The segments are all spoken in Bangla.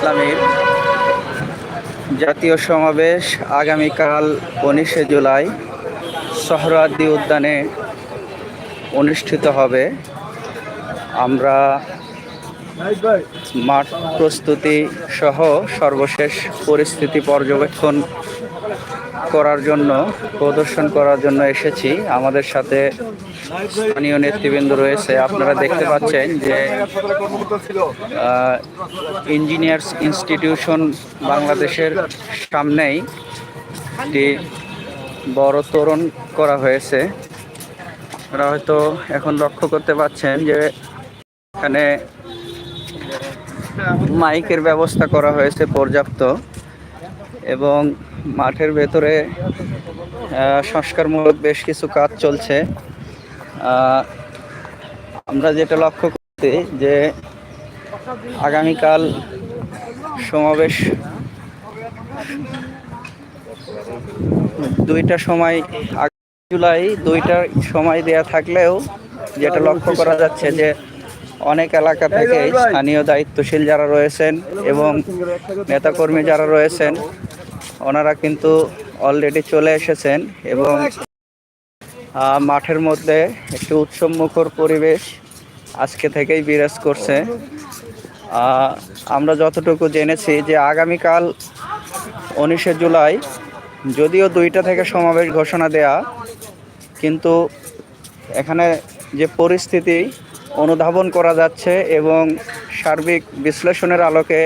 ইসলামীর জাতীয় সমাবেশ আগামীকাল উনিশে জুলাই সোহরাওয়ার্দী উদ্যানে অনুষ্ঠিত হবে। আমরা মাঠ প্রস্তুতি সহ সর্বশেষ পরিস্থিতি পর্যবেক্ষণ করার জন্য, প্রদর্শন করার জন্য এসেছি। আমাদের সাথে স্থানীয় নেতৃবৃন্দ রয়েছে। আপনারা দেখতে পাচ্ছেন যে ইঞ্জিনিয়ার্স ইনস্টিটিউশন বাংলাদেশের সামনেই একটি বড় তোরণ করা হয়েছে। আপনারা হয়তো এখন লক্ষ্য করতে পাচ্ছেন যে, এখানে মাইকের ব্যবস্থা করা হয়েছে পর্যাপ্ত এবং মাঠের ভেতরে সংস্কারমূলক বেশ কিছু কাজ চলছে। আমরা যেটা লক্ষ্য করছি যে আগামীকাল সমাবেশ দুইটা সময় জুলাই দুইটার সময় দেয়া থাকলেও যেটা লক্ষ্য করা যাচ্ছে যে অনেক এলাকা থেকে স্থানীয় দায়িত্বশীল যারা রয়েছেন এবং নেতাকর্মী যারা রয়েছেন, ওনারা কিন্তু অলরেডি চলে এসেছেন এবং মাঠের মধ্যে একটি উৎসবমুখর পরিবেশ আজকে থেকেই বিরাজ করছে। আমরা যতটুকু জেনেছি যে আগামীকাল উনিশে জুলাই যদিও দুইটা থেকে সমাবেশ ঘোষণা দেয়া, কিন্তু এখানে যে পরিস্থিতি অনুধাবন করা যাচ্ছে এবং সার্বিক বিশ্লেষণের আলোকে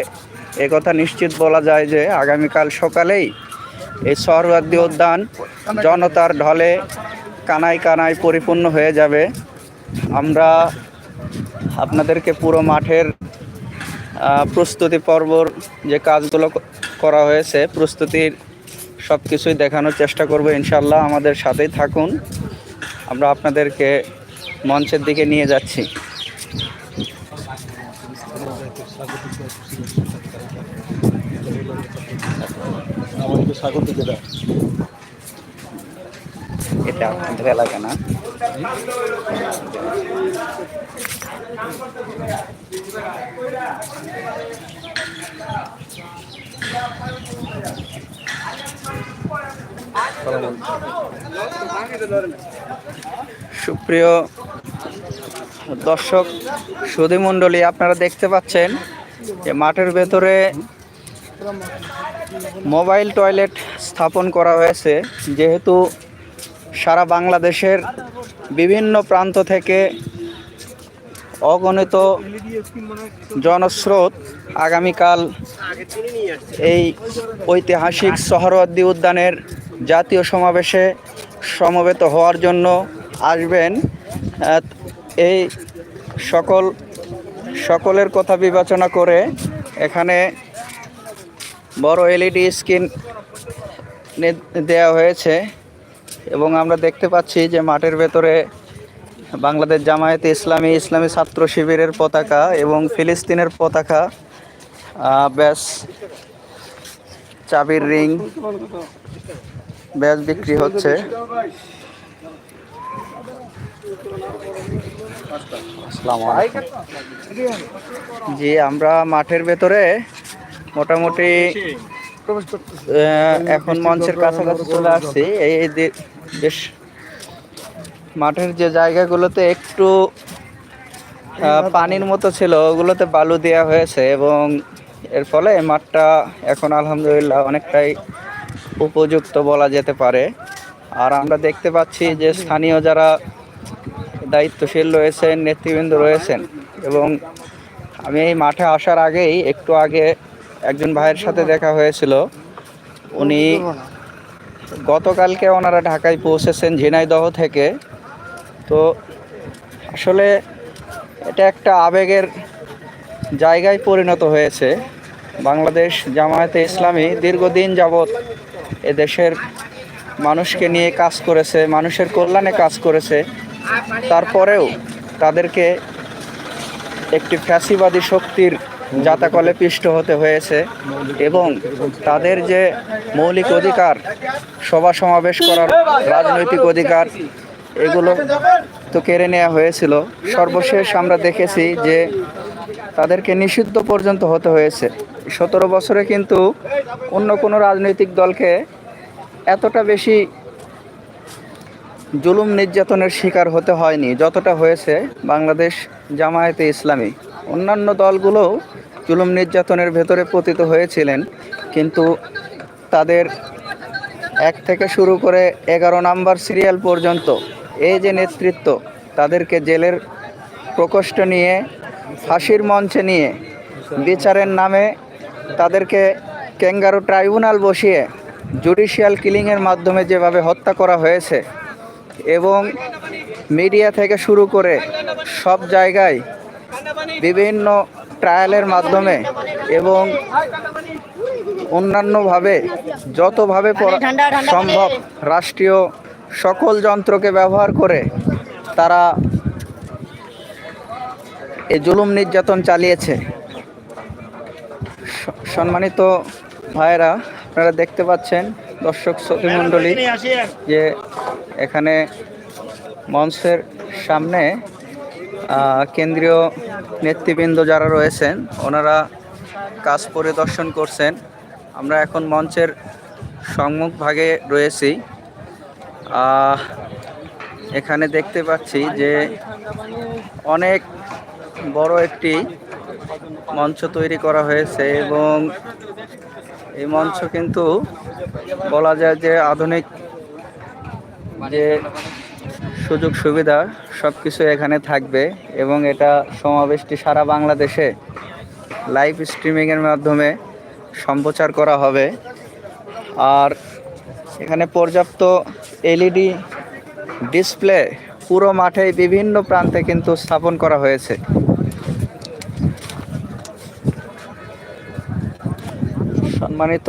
একথা নিশ্চিত বলা যায় যে আগামীকাল সকালেই এই সহরওয়ার্দী উদ্যান জনতার ঢলে কানায় কানায় পরিপূর্ণ হয়ে যাবে। আমরা আপনাদেরকে পুরো মাঠের প্রস্তুতি পর্বর যে কাজগুলো করা হয়েছে, প্রস্তুতির সব কিছুই দেখানোর চেষ্টা করব ইনশাল্লাহ আমাদের সাথেই থাকুন। আমরা আপনাদেরকে মঞ্চের দিকে নিয়ে যাচ্ছি। স্বাগত এটা আপনাদের এলাকা না। সুপ্রিয় দর্শক সুধীমণ্ডলী আপনারা দেখতে পাচ্ছেন যে মাঠের ভেতরে মোবাইল টয়লেট স্থাপন করা হয়েছে। যেহেতু সারা বাংলাদেশের বিভিন্ন প্রান্ত থেকে অগণিত জনস্রোত আগামীকাল এই ঐতিহাসিক সোহরওয়ার্দী উদ্যানের জাতীয় সমাবেশে সমবেত হওয়ার জন্য আসবেন। এই সকল, সকলের কথা বিবেচনা করে এখানে বড় এলইডি স্ক্রিন দেওয়া হয়েছে। এবং আমরা দেখতে পাচ্ছি যে মাঠের ভেতরে বাংলাদেশ জামায়াতে ইসলামী ইসলামী ছাত্র শিবিরের পতাকা এবং ফিলিস্তিনের পতাকা আহ, ব্যাস চাবির রিং ব্যাস বিক্রি হচ্ছে। জি আমরা মাঠের ভেতরে মোটামুটি এখন মঞ্চের কাছাকাছি চলে আসছি। এই বেশ মাঠের যে জায়গাগুলোতে একটু পানির মতো ছিল ওগুলোতে বালু দেওয়া হয়েছে এবং এর ফলে মাঠটা এখন আলহামদুলিল্লাহ অনেকটাই উপযুক্ত বলা যেতে পারে। আর আমরা দেখতে পাচ্ছি যে স্থানীয় যারা দায়িত্বশীল রয়েছেন নেতৃবৃন্দ রয়েছেন এবং আমি এই মাঠে আসার আগেই একটু আগে একজন ভাইয়ের সাথে দেখা হয়েছিল। উনি গতকালকে ওনারা ঢাকায় পৌঁছেছেন ঝিনাইদহ থেকে। তো আসলে এটা একটা আবেগের জায়গায় পরিণত হয়েছে। বাংলাদেশ জামায়াতে ইসলামী দীর্ঘদিন যাবৎ এদেশের মানুষকে নিয়ে কাজ করেছে, মানুষের কল্যাণে কাজ করেছে। তারপরেও তাদেরকে একটি ফ্যাসিবাদী শক্তির জাতাকলে পিষ্ট হতে হয়েছে এবং তাদের যে মৌলিক অধিকার, সভা সমাবেশ করার রাজনৈতিক অধিকার, এগুলো তো কেড়ে নেওয়া হয়েছিল। সর্বশেষ আমরা দেখেছি যে তাদেরকে নিষিদ্ধ পর্যন্ত হতে হয়েছে। সতেরো বছরে কিন্তু অন্য কোনো রাজনৈতিক দলকে এতটা বেশি জুলুম নির্যাতনের শিকার হতে হয়নি, যতটা হয়েছে বাংলাদেশ জামায়াতে ইসলামী। অন্যান্য দলগুলোও জুলুম নির্যাতনের ভেতরে পতিত হয়েছিলেন, কিন্তু তাদের এক থেকে শুরু করে এগারো নাম্বার সিরিয়াল পর্যন্ত এই যে নেতৃত্ব, তাদেরকে জেলের প্রকোষ্ঠ নিয়ে, ফাঁসির মঞ্চে নিয়ে, বিচারের নামে তাদেরকে ক্যাঙ্গারু ট্রাইব্যুনাল বসিয়ে জুডিশিয়াল কিলিংয়ের মাধ্যমে যেভাবে হত্যা করা হয়েছে এবং মিডিয়া থেকে শুরু করে সব জায়গায় বিভিন্ন ট্রায়ালের মাধ্যমে এবং অন্যান্যভাবে যতভাবে সম্ভব রাষ্ট্রীয় সকল যন্ত্রকে ব্যবহার করে তারা এই জুলুম নির্যাতন চালিয়েছে। সম্মানিত ভাইয়েরা আপনারা দেখতে পাচ্ছেন দর্শক শ্রোতৃমণ্ডলী যে এখানে মঞ্চের সামনে কেন্দ্রীয় নেতৃবৃন্দ যারা রয়েছেন, ওনারা কাজ পরিদর্শন করছেন। আমরা এখন মঞ্চের সম্মুখ ভাগে রয়েছি। এখানে দেখতে পাচ্ছি যে অনেক বড় একটি মঞ্চ তৈরি করা হয়েছে এবং এই মঞ্চ কিন্তু বলা যায় যে আধুনিক যে সুযোগ সুবিধা সব কিছু এখানে থাকবে এবং এটা সমাবেশটি সারা বাংলাদেশে লাইভ স্ট্রিমিংয়ের মাধ্যমে সম্প্রচার করা হবে। আর এখানে পর্যাপ্ত এলইডি ডিসপ্লে পুরো মাঠে বিভিন্ন প্রান্তে কিন্তু স্থাপন করা হয়েছে। সম্মানিত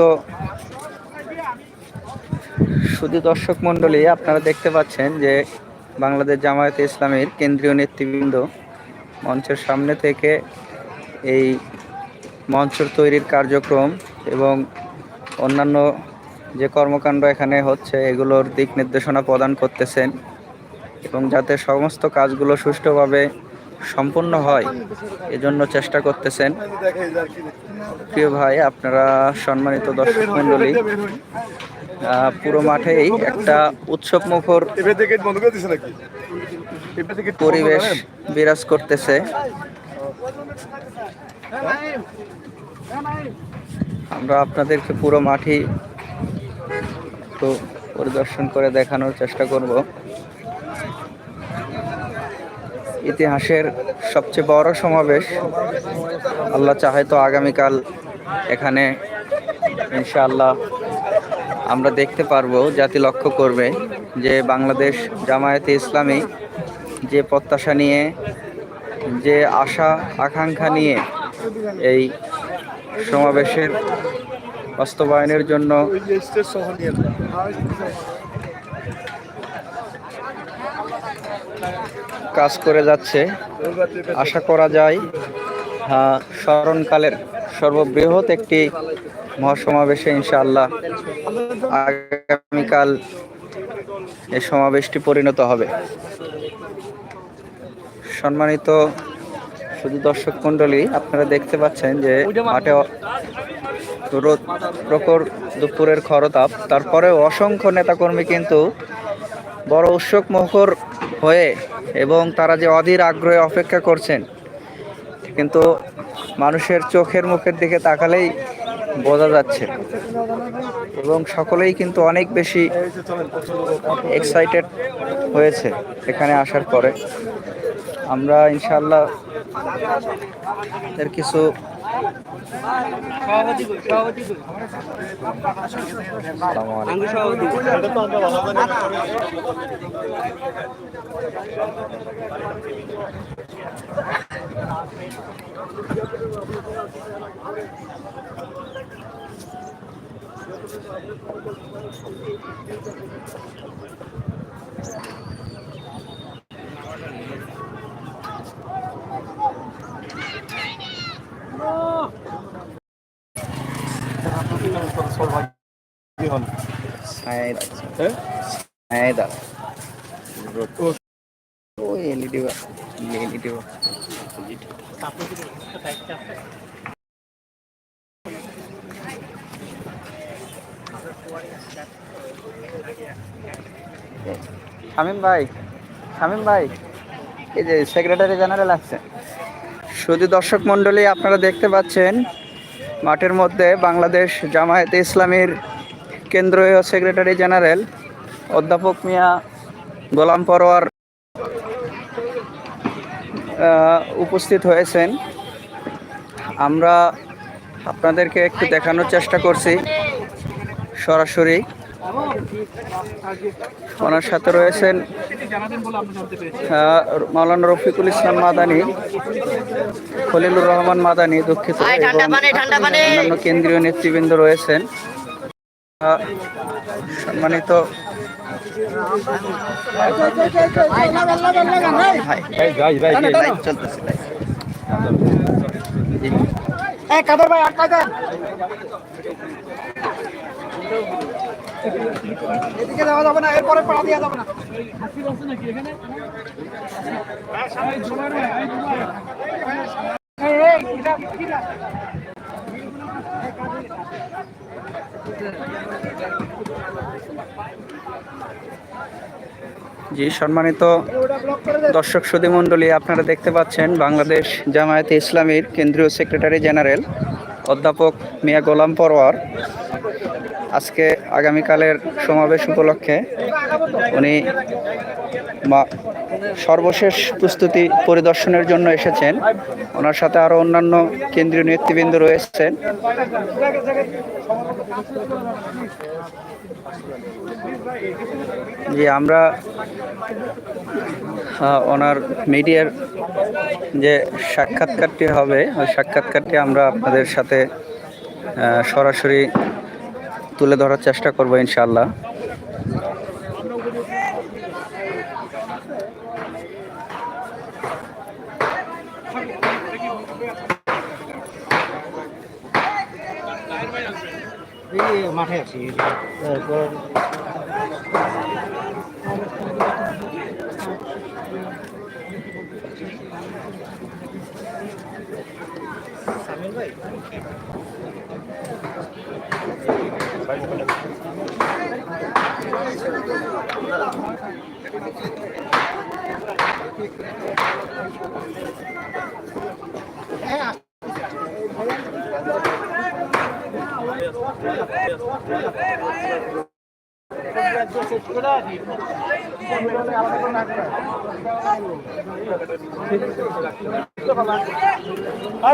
শুধু দর্শক মণ্ডলী, আপনারা দেখতে পাচ্ছেন যে বাংলাদেশ জামায়াতে ইসলামীর কেন্দ্রীয় নেতৃবৃন্দ মঞ্চের সামনে থেকে এই মঞ্চ তৈরির কার্যক্রম এবং অন্যান্য যে কর্মকাণ্ড এখানে হচ্ছে, এগুলোর দিক নির্দেশনা প্রদান করতেছেন এবং যাতে সমস্ত কাজগুলো সুষ্ঠুভাবে সম্পন্ন হয়, এজন্য চেষ্টা করতেছেন। প্রিয় ভাই, আপনারা সম্মানিত দর্শক মণ্ডলী পুরো মাঠেই একটা উৎসব মুখর পরিবেশ বিরাজ করতেছে। আমরা আপনাদেরকে পুরো মাঠই তো পরিদর্শন করে দেখানোর চেষ্টা করব। ইতিহাসের সবচেয়ে বড় সমাবেশ। আল্লাহ চাহে তো আগামীকাল এখানে, ইনশাআল্লাহ আমরা দেখতে পারব, জাতি লক্ষ্য করবে যে বাংলাদেশ জামায়াতে ইসলামী যে প্রত্যাশা নিয়ে, যে আশা, আকাঙ্ক্ষা নিয়ে এই সমাবেশের বাস্তবায়নের জন্য। কাজ করে যাচ্ছে আশা করা যায় স্মরণকালের সর্ববৃহৎ একটি মহাসমাবেশে ইনশাআল্লাহ আগামীকাল এই সমাবেশটি পরিণত হবে। সম্মানিত শুধু দর্শক মণ্ডলী, আপনারা দেখতে পাচ্ছেন যে মাঠে রোদ প্রখর দুপুরের খরতাপ, তারপরেও অসংখ্য নেতাকর্মী কিন্তু বড় উৎসুক মুখর হয়ে এবং তারা যে অধীর আগ্রহে অপেক্ষা করছেন কিন্তু মানুষের চোখের মুখের দিকে তাকালেই বোঝা যাচ্ছে এবং সকলেই কিন্তু অনেক বেশি। এক্সাইটেড হয়েছে এখানে আসার পরে আমরা ইনশাল্লাহ এর কিছু হল? ছায়াই লাগছে হ্যাঁ? শামিম ভাই শামিম ভাই, এই যে সেক্রেটারি জেনারেল আসছে। শুধু দর্শক মন্ডলী আপনারা দেখতে পাচ্ছেন, মাঠের মধ্যে বাংলাদেশ জামায়াতে ইসলামীর কেন্দ্রীয় সেক্রেটারি জেনারেল অধ্যাপক মিয়া গোলাম পরোয়ার উপস্থিত হয়েছেন। আমরা আপনাদেরকে একটু দেখানোর চেষ্টা করছি। সরাসরি ওনার সাথে রয়েছেন আহ, মাওলানা রফিকুল ইসলাম মাদানি খলিলুর রহমান মাদানি দুঃখিত অন্যান্য কেন্দ্রীয় নেতৃবৃন্দ রয়েছেন। আহ, সম্মানিত ভাই লাইভ। জি। এদিকে যাওয়া যাবে না এরপরে পাড়া দেওয়া যাবে না এটা- জি, সম্মানিত দর্শক সুধী মণ্ডলী আপনারা দেখতে পাচ্ছেন বাংলাদেশ জামায়াতে ইসলামীর কেন্দ্রীয় সেক্রেটারি জেনারেল অধ্যাপক মিয়া গোলাম পরোয়ার। আজকে আগামীকালের সমাবেশ উপলক্ষে উনি সর্বশেষ প্রস্তুতি পরিদর্শনের জন্য এসেছেন। ওনার সাথে আরও অন্যান্য কেন্দ্রীয় নেতৃবৃন্দ রয়েছেন। জি আমরা ওনার মিডিয়ার যে সাক্ষাৎকারটি হবে, ওই সাক্ষাৎকারটি আমরা আপনাদের সাথে সরাসরি তুলে ধরার চেষ্টা করব ইনশাল্লাহ মাঠে আছি।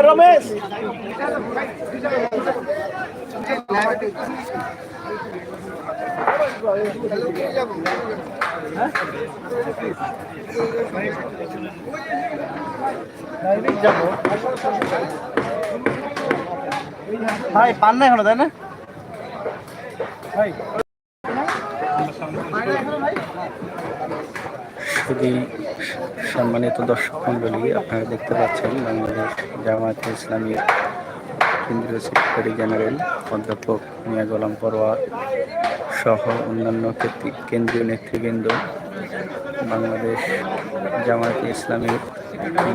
রমেশ। ভাই পান না এখনও তাই না? সম্মানিত দর্শক মণ্ডলী, আপনারা দেখতে পাচ্ছেন বাংলাদেশ জামায়াতে ইসলামী কেন্দ্রীয় সেক্রেটারি জেনারেল অধ্যাপক মিয়া গোলাম পরোয়ার সহ অন্যান্য কেন্দ্রীয় নেতৃবৃন্দ, বাংলাদেশ জামায়াতে ইসলামীর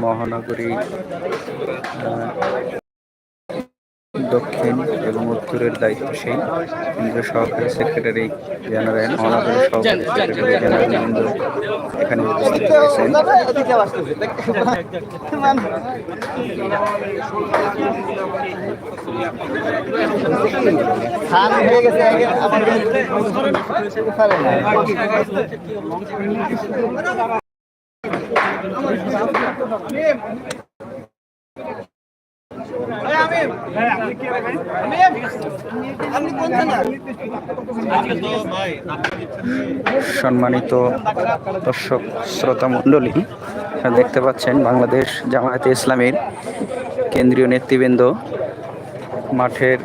মহানগরী দক্ষিণ এবং উত্তরের দায়িত্বশীল কেন্দ্রীয় সহকারী সেক্রেটারি জেনারেল মহানগরী সহকারী সেক্রেটারি জেনারেল বৃন্দ এখানে উপস্থিত সম্মানিত দর্শক, শ্রোতা মণ্ডলী, দেখতে পাচ্ছেন বাংলাদেশ জামায়াতে ইসলামীর কেন্দ্রীয় নেতৃবৃন্দ। মাঠের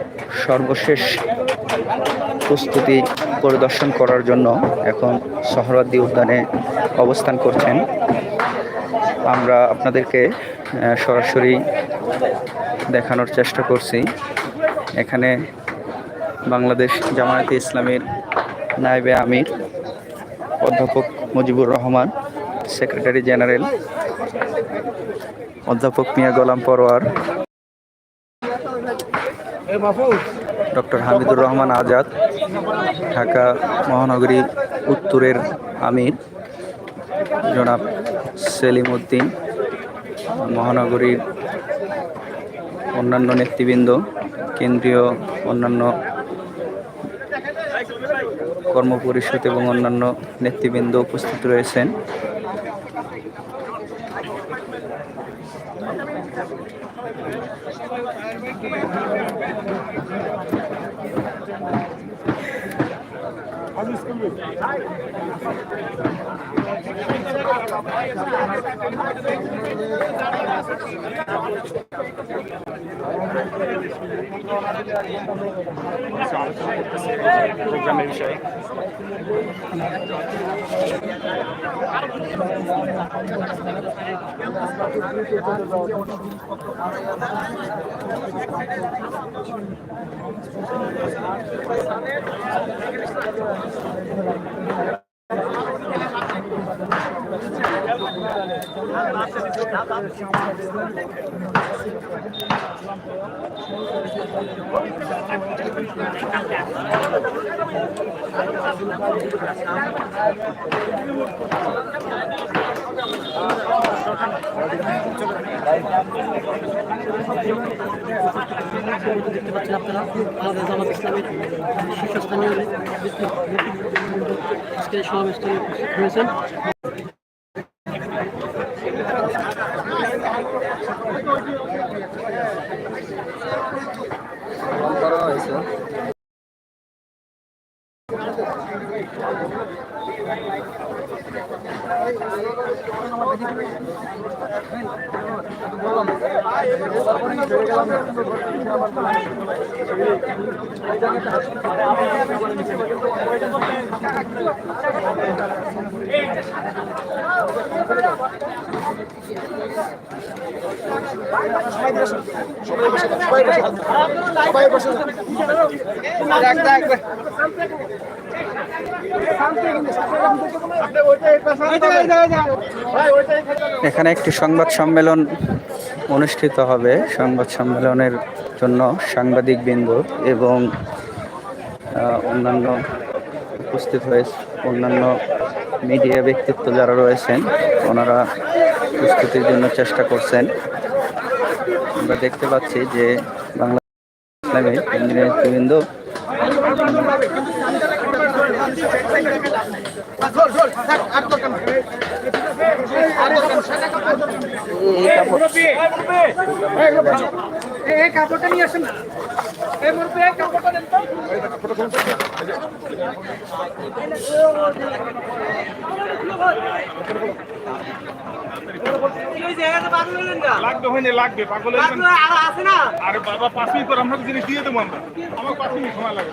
সর্বশেষ প্রস্তুতি পরিদর্শন করার জন্য এখন সহরাদ্দি উদ্যানে অবস্থান করছেন। আমরা আপনাদেরকে সরাসরি দেখানোর চেষ্টা করছি। এখানে বাংলাদেশ জামায়াতে ইসলামীর নায়েবে আমির, অধ্যাপক মুজিবুর রহমান, সেক্রেটারি জেনারেল, অধ্যাপক মিয়া গোলাম পরোয়ার, ডক্টর হামিদুর রহমান আজাদ, ঢাকা মহানগরী উত্তরের আমির, জনাব সেলিম উদ্দিন, মহানগরীর অন্যান্য নেতৃবৃন্দ কেন্দ্রীয় অন্যান্য কর্মপরিষদ এবং অন্যান্য নেতৃবৃন্দ উপস্থিত রয়েছেন। প্রোগ্রামের বিষয়ে দেখতে পাচ্ছেন আপনারা আমাদের জামাত ইসলামের শীর্ষস্থানীয় ব্যক্তিবৃন্দ আজকের এই সমাবেশটি উপস্থিত হয়েছেন এখানে একটি সংবাদ সম্মেলন অনুষ্ঠিত হবে। সংবাদ সম্মেলনের জন্য সাংবাদিকবৃন্দ এবং আহ, অন্যান্য উপস্থিত হয়েছে অন্যান্য মিডিয়া ব্যক্তিত্ব যারা রয়েছেন ওনারা প্রস্তুতির জন্য চেষ্টা করছেন। আমরা দেখতে পাচ্ছি যে বাংলা ইসলামী লাগবে পাগল আরে বাবা পাঁচ মিনিট পর জিনিস দিয়ে দেবো আমরা আমার পাঁচ সময় লাগবে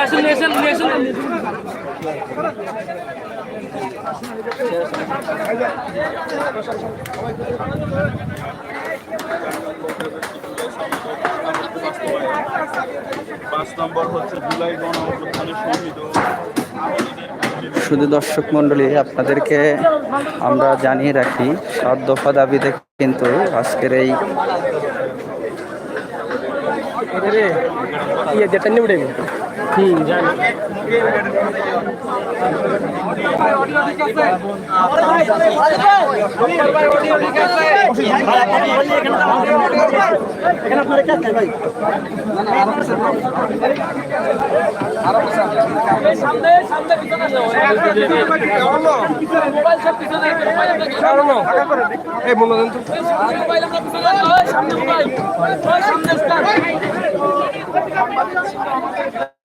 আসুন আসুন আসুন Thank you. পাঁচ নম্বর হচ্ছে জুলাই গণ অভ্যুত্থানের শহীদ শুধু দর্শক মন্ডলী আপনাদেরকে আমরা জানিয়ে রাখি সাত দফা দাবিতে কিন্তু আজকের এই হুম জানি। মোবাইল। সামনে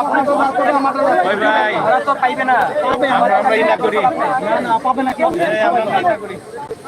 আপনার রাত করবে আমার তো রাত করবে ভাই তো পাইবে না পাবে আমরা আমরা করি। না না পাবে না কেউ। আমরা ইনা করি।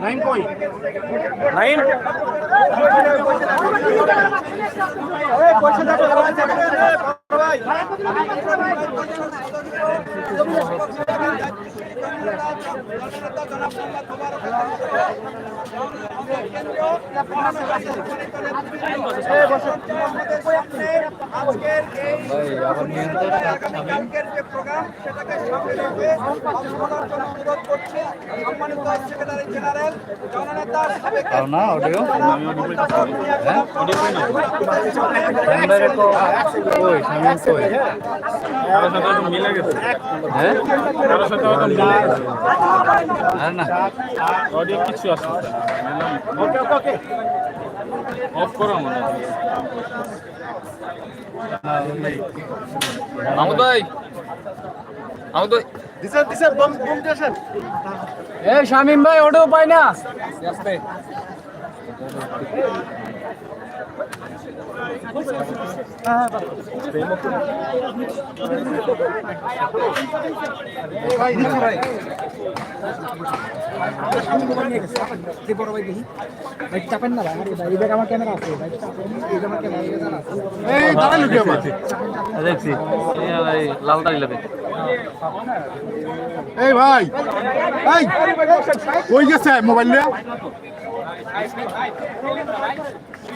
নাইন কই নাইন না অডিও কারোর সাথে হয়তো মিলে গেছে হ্যাঁ কারোর সাথে হয়তো মিলে গেছে আর না অডিও কিছু আসছে ওকে ওকে ওকে অফ করো মনে হয়। মাহমুদ ভাই। মাহমুদ ভাই। দিছেন দিছেন বম বম দিয়েছেন। এই শামিম ভাই ওটাও পাই না। দিছেন ভাই এই দাঁড়ান কি আমার দেখছি লাল দাড়ি লাগে এই ভাই, এই, কই গেছে মোবাইল নিয়ে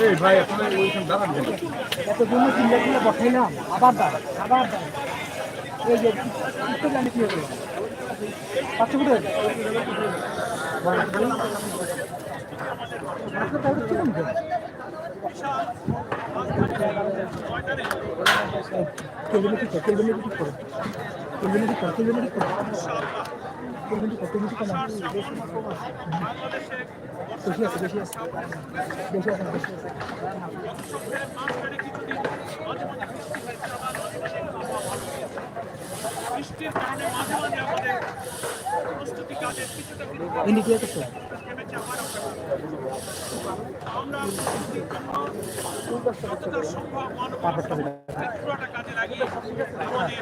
এই ভাই, এখন ওইখানে দাঁড়ান কেন? এত জন্য চিন্তা করে বসাইলাম, আবার দাঁড়ান আবার দাঁড়ান এই যে কিছু জানি বৃষ্টির কারণে মাঝে মাঝে আমাদের প্রস্তুতি কাজে কিছুটা আমরা প্রস্তুতির জন্য যতটা সম্ভব মানবতা পুরোটা কাজে লাগিয়ে আমাদের